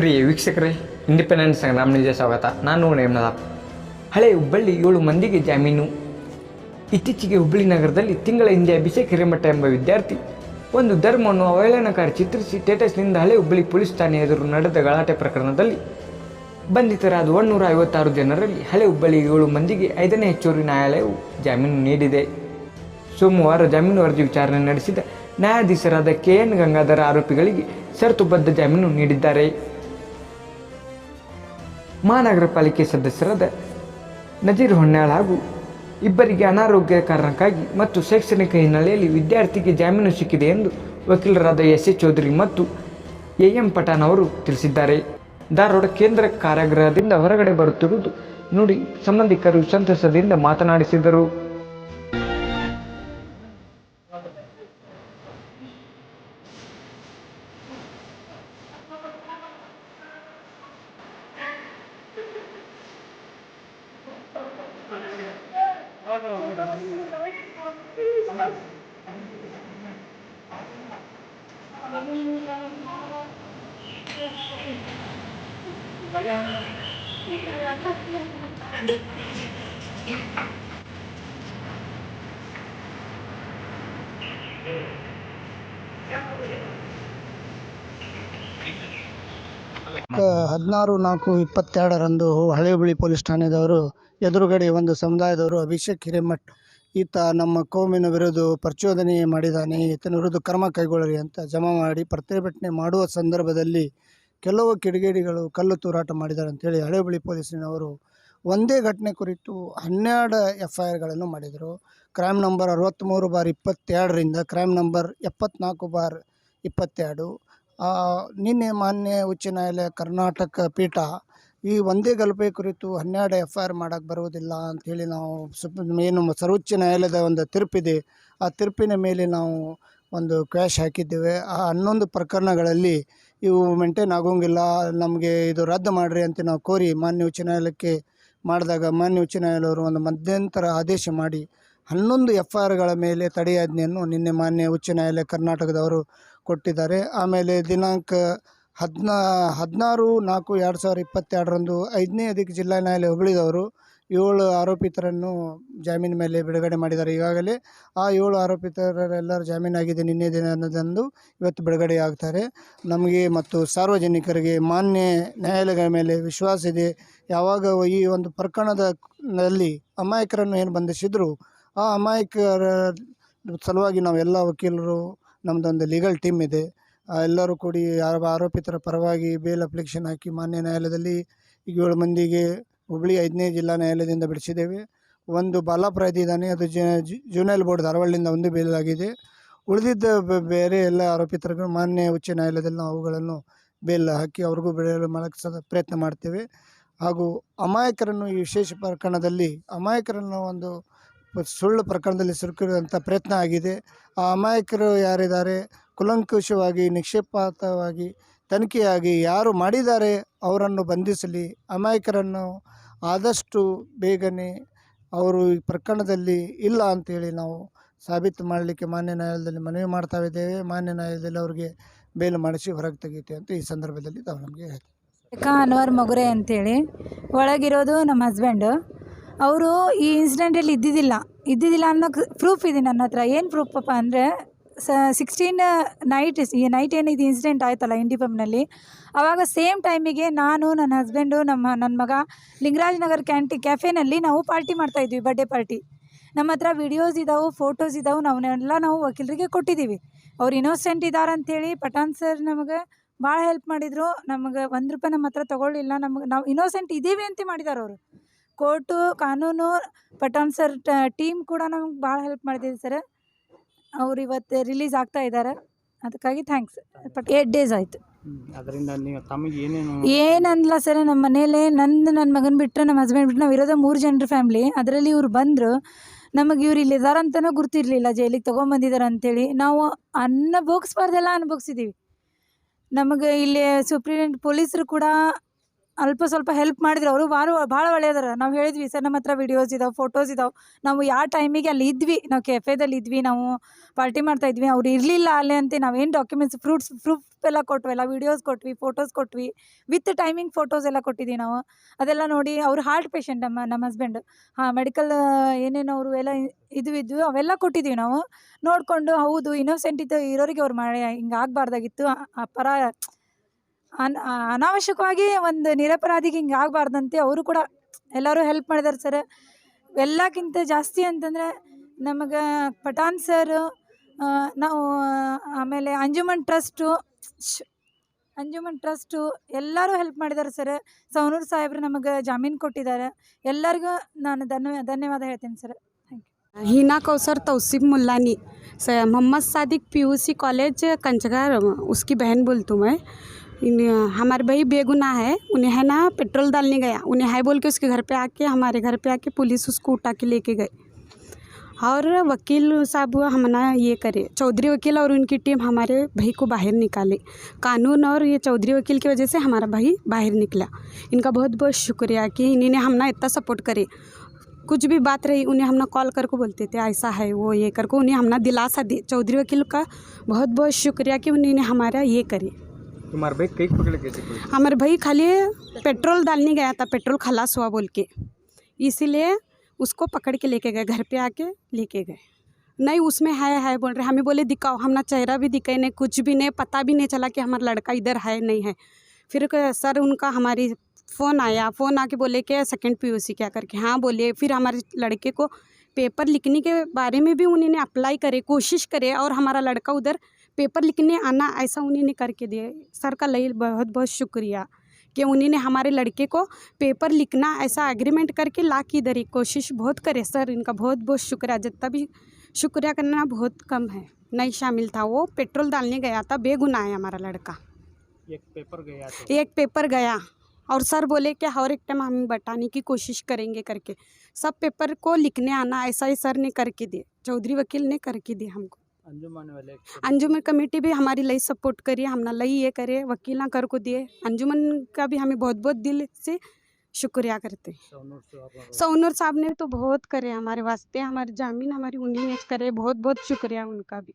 ಪ್ರಿಯ ವೀಕ್ಷಕರೇ ಇಂಡಿಪೆಂಡೆನ್ಸ್ ಸಂಗ್ರಾಮನಿಗೆ ಸ್ವಾಗತ. ನಾನು ನೇಮನದಾಪ್ ಹಳೆ ಹುಬ್ಬಳ್ಳಿ ಏಳು ಮಂದಿಗೆ ಜಾಮೀನು. ಇತ್ತೀಚೆಗೆ ಹುಬ್ಬಳ್ಳಿ ನಗರದಲ್ಲಿ ತಿಂಗಳ ಹಿಂದೆ ಅಭಿಷೇಕ್ ಹಿರೇಮಠ ಎಂಬ ವಿದ್ಯಾರ್ಥಿ ಒಂದು ಧರ್ಮವನ್ನು ಅವಹೇಳನಕಾರಿ ಚಿತ್ರಿಸಿ ಟೇಟಸ್ನಿಂದ ಹಳೆ ಹುಬ್ಬಳ್ಳಿ ಪೊಲೀಸ್ ಠಾಣೆ ಎದುರು ನಡೆದ ಗಲಾಟೆ ಪ್ರಕರಣದಲ್ಲಿ ಬಂಧಿತರಾದ ಒಂದೂರ ಐವತ್ತಾರು ಜನರಲ್ಲಿ ಹಳೆ ಹುಬ್ಬಳ್ಳಿ ಏಳು ಮಂದಿಗೆ ಐದನೇ ಹೆಚ್ಚುವರಿ ನ್ಯಾಯಾಲಯವು ಜಾಮೀನು ನೀಡಿದೆ. ಸೋಮವಾರ ಜಾಮೀನು ಅರ್ಜಿ ವಿಚಾರಣೆ ನಡೆಸಿದ ನ್ಯಾಯಾಧೀಶರಾದ ಕೆ ಎನ್ ಗಂಗಾಧರ ಆರೋಪಿಗಳಿಗೆ ಷರತ್ತುಬದ್ಧ ಜಾಮೀನು ನೀಡಿದ್ದಾರೆ. ಮಹಾನಗರ ಪಾಲಿಕೆ ಸದಸ್ಯರಾದ ನಜೀರ್ ಹೊನ್ನಾಳ್ ಹಾಗೂ ಇಬ್ಬರಿಗೆ ಅನಾರೋಗ್ಯ ಕಾರಣಕ್ಕಾಗಿ ಮತ್ತು ಶೈಕ್ಷಣಿಕ ಹಿನ್ನೆಲೆಯಲ್ಲಿ ವಿದ್ಯಾರ್ಥಿಗೆ ಜಾಮೀನು ಸಿಕ್ಕಿದೆ ಎಂದು ವಕೀಲರಾದ ಎಸ್ ಎ ಚೌಧರಿ ಮತ್ತು ಎ ಎಂ ಪಠಾಣ್ ಅವರು ತಿಳಿಸಿದ್ದಾರೆ. ಧಾರವಾಡ ಕೇಂದ್ರ ಕಾರಾಗೃಹದಿಂದ ಹೊರಗಡೆ ಬರುತ್ತಿರುವುದು ನೋಡಿ ಸಂಬಂಧಿಕರು ಸಂತಸದಿಂದ ಮಾತನಾಡಿಸಿದರು. ಹದಿನಾರು ನಾಲ್ಕು ಇಪ್ಪತ್ತೆರಡರಂದು ಹಳೇಬಳಿ ಪೊಲೀಸ್ ಠಾಣೆದವರು ಎದುರುಗಡೆ ಒಂದು ಸಮುದಾಯದವರು ಅಭಿಷೇಕ್ ಹಿರೇಮಠ್ ಈತ ನಮ್ಮ ಕೋಮಿನ ವಿರುದ್ಧ ಪ್ರಚೋದನೆ ಮಾಡಿದ್ದಾನೆ ಈತನ ವಿರುದ್ಧ ಕ್ರಮ ಕೈಗೊಳ್ಳಲಿ ಅಂತ ಜಮಾ ಮಾಡಿ ಪ್ರತಿಭಟನೆ ಮಾಡುವ ಸಂದರ್ಭದಲ್ಲಿ ಕೆಲವು ಕಿಡಿಗೇಡಿಗಳು ಕಲ್ಲು ತೂರಾಟ ಮಾಡಿದ್ದಾರೆ ಅಂತೇಳಿ ಹಳೇಬಳಿ ಪೊಲೀಸಿನವರು ಒಂದೇ ಘಟನೆ ಕುರಿತು ಹನ್ನೆರಡು ಎಫ್ ಐ ಆರ್ಗಳನ್ನು ಮಾಡಿದರು. ಕ್ರೈಮ್ ನಂಬರ್ ಅರವತ್ತ್ಮೂರು ಬಾರ್ ಇಪ್ಪತ್ತೆರಡರಿಂದ ಕ್ರೈಮ್ ನಂಬರ್ ಎಪ್ಪತ್ನಾಲ್ಕು ಬಾರ್ ಇಪ್ಪತ್ತೆರಡು. ನಿನ್ನೆ ಮಾನ್ಯ ಉಚ್ಚ ನ್ಯಾಯಾಲಯ ಕರ್ನಾಟಕ ಪೀಠ ಈ ಒಂದೇ ಗಲಭೆ ಕುರಿತು ಹನ್ನೆರಡು ಎಫ್ ಐ ಆರ್ ಮಾಡೋಕ್ಕೆ ಬರುವುದಿಲ್ಲ ಅಂಥೇಳಿ ನಾವು ಸುಪ್ರೀಂ ಏನು ಸರ್ವೋಚ್ಚ ನ್ಯಾಯಾಲಯದ ಒಂದು ತೀರ್ಪಿದೆ. ಆ ತೀರ್ಪಿನ ಮೇಲೆ ನಾವು ಒಂದು ಕ್ಯಾಶ್ ಹಾಕಿದ್ದೇವೆ. ಆ ಹನ್ನೊಂದು ಪ್ರಕರಣಗಳಲ್ಲಿ ಇವು ಮೇಂಟೈನ್ ಆಗೋಂಗಿಲ್ಲ. ನಮಗೆ ಇದು ರದ್ದು ಮಾಡಿರಿ ಅಂತ ನಾವು ಕೋರಿ ಮಾನ್ಯ ಉಚ್ಚ ನ್ಯಾಯಾಲಯಕ್ಕೆ ಮಾಡಿದಾಗ ಮಾನ್ಯ ಉಚ್ಚ ನ್ಯಾಯಾಲಯವರು ಒಂದು ಮಧ್ಯಂತರ ಆದೇಶ ಮಾಡಿ ಹನ್ನೊಂದು ಎಫ್ ಐ ಆರ್ಗಳ ಮೇಲೆ ತಡೆಯಾಜ್ಞೆಯನ್ನು ನಿನ್ನೆ ಮಾನ್ಯ ಉಚ್ಚ ನ್ಯಾಯಾಲಯ ಕರ್ನಾಟಕದವರು ಕೊಟ್ಟಿದ್ದಾರೆ. ಆಮೇಲೆ ದಿನಾಂಕ ಹದಿನಾ, ಹದಿನಾರು, ನಾಲ್ಕು, ಎರಡು ಸಾವಿರದ ಇಪ್ಪತ್ತೆರಡರಂದು ಐದನೇ ಅಧಿಕ ಜಿಲ್ಲಾ ನ್ಯಾಯಾಲಯ ಹುಬ್ಬಳ್ಳಿದವರು ಏಳು ಆರೋಪಿತರನ್ನು ಜಾಮೀನು ಮೇಲೆ ಬಿಡುಗಡೆ ಮಾಡಿದ್ದಾರೆ. ಈಗಾಗಲೇ ಆ ಏಳು ಆರೋಪಿತರೆಲ್ಲರ ಜಾಮೀನಾಗಿದೆ. ನಿನ್ನೆ ದಿನದಂದು ಇವತ್ತು ಬಿಡುಗಡೆ ಆಗ್ತಾರೆ ನಮಗೆ ಮತ್ತು ಸಾರ್ವಜನಿಕರಿಗೆ ಮಾನ್ಯ ನ್ಯಾಯಾಲಯಗಳ ಮೇಲೆ ವಿಶ್ವಾಸ ಇದೆ. ಯಾವಾಗ ಈ ಒಂದು ಪ್ರಕರಣದಲ್ಲಿ ಅಮಾಯಕರನ್ನು ಏನು ಬಂಧಿಸಿದ್ರು, ಆ ಅಮಾಯಕರ ಸಲುವಾಗಿ ನಾವೆಲ್ಲ ವಕೀಲರು ನಮ್ಮದೊಂದು ಲೀಗಲ್ ಟೀಮ್ ಇದೆ. ಎಲ್ಲರೂ ಕೂಡಿ ಆರೋಪಿತರ ಪರವಾಗಿ ಬೇಲ್ ಅಪ್ಲಿಕೇಶನ್ ಹಾಕಿ ಮಾನ್ಯ ನ್ಯಾಯಾಲಯದಲ್ಲಿ ಈಗ ಏಳು ಮಂದಿಗೆ ಹುಬ್ಬಳ್ಳಿ ಐದನೇ ಜಿಲ್ಲಾ ನ್ಯಾಯಾಲಯದಿಂದ ಬಿಡಿಸಿದ್ದೇವೆ. ಒಂದು ಬಾಲಾಪುರ ಇದ್ದಾನೆ ಅದು ಜೂನೈಲ್ ಬೋರ್ಡ್ ಧಾರವಾಡದಿಂದ ಒಂದು ಬೇಲ್ ಆಗಿದೆ. ಉಳಿದಿದ್ದ ಬೇರೆ ಎಲ್ಲ ಆರೋಪಿತರಿಗೂ ಮಾನ್ಯ ಉಚ್ಚ ನ್ಯಾಯಾಲಯದಲ್ಲಿ ನಾವು ಅವುಗಳನ್ನು ಬೇಲ್ ಹಾಕಿ ಅವ್ರಿಗೂ ಬೆಳೆಯಲು ಮಾಡೋಕ್ಕೆ ಸದಾ ಪ್ರಯತ್ನ ಮಾಡ್ತೇವೆ. ಹಾಗೂ ಅಮಾಯಕರನ್ನು ಈ ವಿಶೇಷ ಪ್ರಕರಣದಲ್ಲಿ, ಅಮಾಯಕರನ್ನು ಒಂದು ಸುಳ್ಳು ಪ್ರಕರಣದಲ್ಲಿ ಸಿಲುಕಿರುವಂಥ ಪ್ರಯತ್ನ ಆಗಿದೆ. ಆ ಅಮಾಯಕರು ಯಾರಿದ್ದಾರೆ? ಕುಲಂಕುಷವಾಗಿ, ನಿಕ್ಷೇಪಾತವಾಗಿ, ತನಿಖೆಯಾಗಿ ಯಾರು ಮಾಡಿದ್ದಾರೆ ಅವರನ್ನು ಬಂಧಿಸಲಿ, ಅಮಾಯಕರನ್ನು ಆದಷ್ಟು ಬೇಗನೆ ಅವರು ಈ ಪ್ರಕರಣದಲ್ಲಿ ಇಲ್ಲ ಅಂತೇಳಿ ನಾವು ಸಾಬೀತು ಮಾಡಲಿಕ್ಕೆ ಮಾನ್ಯ ನ್ಯಾಯಾಲಯದಲ್ಲಿ ಮನವಿ ಮಾಡ್ತಾ ಇದ್ದೇವೆ. ಮಾನ್ಯ ನ್ಯಾಯಾಲಯದಲ್ಲಿ ಅವರಿಗೆ ಬೇಲು ಮಾಡಿಸಿ ಹೊರಗೆ ತೆಗೀತೆ ಅಂತ ಈ ಸಂದರ್ಭದಲ್ಲಿ ತಾವು ನಮಗೆ ಹೇಳ್ತೀವಿ. ಅನ್ವರ್ ಮಗುರೆ ಅಂತೇಳಿ. ಒಳಗಿರೋದು ನಮ್ಮ ಹಸ್ಬೆಂಡು ಅವರು ಈ ಇನ್ಸಿಡೆಂಟಲ್ಲಿ ಇದ್ದಿದ್ದಿಲ್ಲ. ಇದ್ದಿದ್ದಿಲ್ಲ ಅನ್ನೋ ಪ್ರೂಫ್ ಇದೆ ನನ್ನ ಹತ್ರ. ಏನು ಪ್ರೂಫಪ್ಪ ಅಂದರೆ ಸ ಸಿಕ್ಸ್ಟೀನ್ ನೈಟ್ ಈ ನೈಟ್ ಏನಿದೆ ಇನ್ಸಿಡೆಂಟ್ ಆಯ್ತಲ್ಲ ಇಂಡಿಪಮ್ನಲ್ಲಿ ಆವಾಗ ಸೇಮ್ ಟೈಮಿಗೆ ನಾನು, ನನ್ನ ಹಸ್ಬೆಂಡು ನಮ್ಮ ನನ್ನ ಮಗ ಲಿಂಗರಾಜ್ ನಗರ್ ಕ್ಯಾಂಟಿ ಕೆಫೆನಲ್ಲಿ ನಾವು ಪಾರ್ಟಿ ಮಾಡ್ತಾಯಿದ್ವಿ ಬರ್ಡೇ ಪಾರ್ಟಿ ನಮ್ಮ ಹತ್ರ ವಿಡಿಯೋಸ್ ಇದಾವೆ ಫೋಟೋಸ್ ಇದಾವೆ ನಾವನ್ನೆಲ್ಲ ನಾವು ವಕೀಲರಿಗೆ ಕೊಟ್ಟಿದ್ದೀವಿ. ಅವ್ರು ಇನ್ನೋಸೆಂಟ್ ಇದ್ದಾರೆ ಅಂಥೇಳಿ ಪಠಾಣ್ ಸರ್ ನಮಗೆ ಭಾಳ ಹೆಲ್ಪ್ ಮಾಡಿದರು. ನಮಗೆ ಒಂದು ರೂಪಾಯಿ ನಮ್ಮ ಹತ್ರ ತೊಗೊಳ್ಳಿಲ್ಲ, ನಮಗೆ, ನಾವು ಇನ್ನೋಸೆಂಟ್ ಇದ್ದೀವಿ ಅಂತ ಮಾಡಿದ್ದಾರೆ ಅವರು. ಕೋರ್ಟು ಕಾನೂನು, ಪಠಾಣ್ ಸರ್ ಟೀಮ್ ಕೂಡ ನಮ್ಗೆ ಭಾಳ ಹೆಲ್ಪ್ ಮಾಡಿದ್ದೀವಿ ಸರ್ ಅವ್ರು ಇವತ್ತು ರಿಲೀಸ್ ಆಗ್ತಾ ಇದ್ದಾರೆ ಅದಕ್ಕಾಗಿ ಥ್ಯಾಂಕ್ಸ್ ಏಟ್ ಡೇಸ್ ಆಯಿತು. ಅದರಿಂದ ನೀವು ತಮಗೆ ಏನೇನು ಏನಂದ್ಲ ಸರ್ ನಮ್ಮ ಮನೇಲೆ ನಂದು ನನ್ನ ಮಗನ ಬಿಟ್ಟರೆ ನಮ್ಮ ಹಸ್ಬೆಂಡ್ ಬಿಟ್ಟು ನಾವು ಇರೋದೇ ಮೂರು ಜನರ ಫ್ಯಾಮ್ಲಿ ಅದರಲ್ಲಿ ಇವ್ರು ಬಂದರು. ನಮಗೆ ಇವ್ರು ಇಲ್ಲಿ ಇದಾರೆ ಅಂತಲೂ ಗುರ್ತಿರ್ಲಿಲ್ಲ. ಜೈಲಿಗೆ ತೊಗೊಂಬಂದಿದ್ದಾರೆ ಅಂಥೇಳಿ ನಾವು ಅನ್ನ ಬೋಗಿಸ್ಬಾರ್ದೆಲ್ಲ ಅನುಭವಿಸಿದ್ದೀವಿ ನಮಗೆ ಇಲ್ಲಿ ಸುಪ್ರೀಂ ಪೊಲೀಸರು ಕೂಡ ಅಲ್ಪ ಸ್ವಲ್ಪ ಹೆಲ್ಪ್ ಮಾಡಿದ್ರು ಅವರು. ಭಾಳ ಭಾಳ ಒಳ್ಳೆಯದಾರ ನಾವು ಹೇಳಿದ್ವಿ, ಸರ್ ನಮ್ಮ ಹತ್ರ ವಿಡಿಯೋಸ್ ಇದಾವೆ ಫೋಟೋಸ್ ಇದಾವೆ. ನಾವು ಯಾವ ಟೈಮಿಗೆ ಅಲ್ಲಿ ಇದ್ವಿ, ನಾವು ಕೆಫೆದಲ್ಲಿ ಇದ್ವಿ, ನಾವು ಪಾರ್ಟಿ ಮಾಡ್ತಾ ಇದ್ವಿ, ಅವ್ರು ಇರಲಿಲ್ಲ ಅಲ್ಲೇ ಅಂತ ನಾವೇನು ಡಾಕ್ಯುಮೆಂಟ್ಸ್ ಫ್ರೂಟ್ಸ್ ಪ್ರೂಫ್ ಎಲ್ಲ ಕೊಟ್ವಲ್ಲ ವೀಡಿಯೋಸ್ ಕೊಟ್ವಿ ಫೋಟೋಸ್ ಕೊಟ್ವಿ ವಿತ್ ಟೈಮಿಂಗ್ ಫೋಟೋಸ್ ಎಲ್ಲ ಕೊಟ್ಟಿದ್ವಿ ನಾವು. ಅದೆಲ್ಲ ನೋಡಿ ಅವ್ರು ಹಾರ್ಟ್ ಪೇಷಂಟ್ ನಮ್ಮ ನಮ್ಮ ಹಸ್ಬೆಂಡ್ ಹಾಂ ಮೆಡಿಕಲ್ ಏನೇನು ಅವರು ಎಲ್ಲ ಇದು ಇದ್ವಿ, ಅವೆಲ್ಲ ಕೊಟ್ಟಿದ್ವಿ ನಾವು. ನೋಡಿಕೊಂಡು ಹೌದು ಇನ್ನೋಸೆಂಟ್ ಇದ್ದು ಇರೋರಿಗೆ ಅವ್ರು ಮಾಡಿ ಹಿಂಗೆ ಆಗಬಾರ್ದಾಗಿತ್ತು. ಪರ ಅನ್ ಅನಾವಶ್ಯಕವಾಗಿ ಒಂದು ನಿರಪರಾಧಿಗೆ ಹಿಂಗೆ ಆಗಬಾರ್ದಂತೆ ಅವರು ಕೂಡ ಎಲ್ಲರೂ ಹೆಲ್ಪ್ ಮಾಡಿದಾರೆ ಸರ್ ಎಲ್ಲಕ್ಕಿಂತ ಜಾಸ್ತಿ ಅಂತಂದರೆ ನಮಗೆ ಪಠಾಣ್ ಸರ್ ನಾವು ಆಮೇಲೆ ಅಂಜುಮನ್ ಟ್ರಸ್ಟು ಶ್ ಅಂಜುಮನ್ ಟ್ರಸ್ಟು ಎಲ್ಲರೂ ಹೆಲ್ಪ್ ಮಾಡಿದ್ದಾರೆ ಸರ್ ಸವನೂರು ಸಾಹೇಬ್ರು ನಮಗೆ ಜಾಮೀನು ಕೊಟ್ಟಿದ್ದಾರೆ ಎಲ್ಲರಿಗೂ ನಾನು ಧನ್ಯ ಧನ್ಯವಾದ ಹೇಳ್ತೀನಿ ಸರ್ हिना कौसर तौसीफ मुल्लानी स मोहम्मद सादिक पीयूसी कॉलेज कंचगार उसकी बहन बोलती हूँ मैं इन हमारे भाई बेगुनाह है, उन्हें है ना पेट्रोल डालने गया। उन्हें हाई बोल के उसके घर पे आके, हमारे घर पे आके पुलिस उसको उठा के लेके गए और वकील साहब हमना ये करे, चौधरी वकील और उनकी टीम हमारे भाई को बाहर निकाले। कानून और ये चौधरी वकील की वजह से हमारा भाई बाहर निकला। इनका बहुत बहुत शुक्रिया कि इन्होंने हमना इतना सपोर्ट करे। कुछ भी बात रही, उन्हें हमने कॉल करके बोलते थे, ऐसा है, वो ये करके। उन्हें हमने दिलासा दी चौधरी वकील का बहुत बहुत शुक्रिया कि उन्होंने हमारा ये करे। तुम्हारे भाई कई पकड़ के थे हमारे भाई खाली पेट्रोल डालने गया था, पेट्रोल खलास हुआ बोल के। इसीलिए उसको पकड़ के लेके गए, घर पे आके लेके गए। नहीं, उसमें है है बोल रहे, हमें बोले, दिखाओ, हमने चेहरा भी दिखाई नहीं, कुछ भी नहीं, पता भी नहीं चला कि हमारा लड़का इधर है, नहीं है। फिर सर उनका हमारी फ़ोन आया, फ़ोन आके बोले कि सेकंड पीयूसी क्या करके। हाँ बोले। फिर हमारे लड़के को पेपर लिखने के बारे में भी उन्होंने अप्लाई करे, कोशिश करे और हमारा लड़का उधर पेपर लिखने आना ऐसा उन्होंने करके दिया। सर का लई बहुत बहुत शुक्रिया कि उन्होंने हमारे लड़के को पेपर लिखना ऐसा एग्रीमेंट करके ला के इधर कोशिश बहुत करे। सर इनका बहुत बहुत शुक्रिया। जितना भी शुक्रिया करना बहुत कम है। नहीं शामिल था वो। पेट्रोल डालने गया था। बेगुनाह है हमारा लड़का। एक पेपर गया तो? एक पेपर गया। और सर बोले कि हर एक टाइम हम बताने की कोशिश करेंगे करके। सब पेपर को लिखने आना ऐसा ही सर ने करके दिए। चौधरी वकील ने करके दिए हमको। अंजुमन वाले अंजुमन कमेटी भी हमारी लई सपोर्ट करिए हमने लई ये करे वकील ना कर को दिए। अंजुमन का भी हमें बहुत बहुत दिल से शुक्रिया करते। सौनूर साहब ने तो बहुत करे हमारे वास्ते हमारे जामीन हमारी उन्हीं ने करे बहुत बहुत शुक्रिया उनका भी।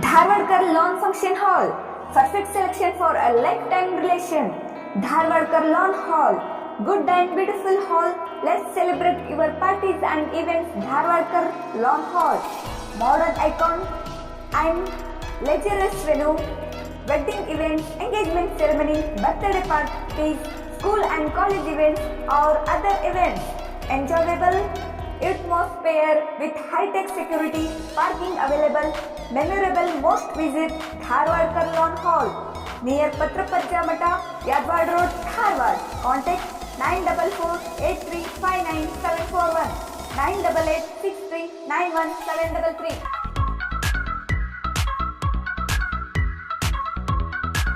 Dharwadkar Lawn Function Hall. Perfect selection for a lifetime relation. Dharwadkar Lawn Hall. Good and beautiful hall. Let's celebrate your parties and events. Dharwadkar Lawn Hall. Modern icon and luxurious venue. Wedding events, engagement ceremony, birthday parties, school and college events or other events. Enjoyable atmosphere with high-tech security, parking available, memorable most visit Dharwad Karlon Hall near ಪತ್ರಪರ್ಜ Math Yadwad road Dharwad contact nine double four eight three five nine seven four one nine double eight six three nine one seven double three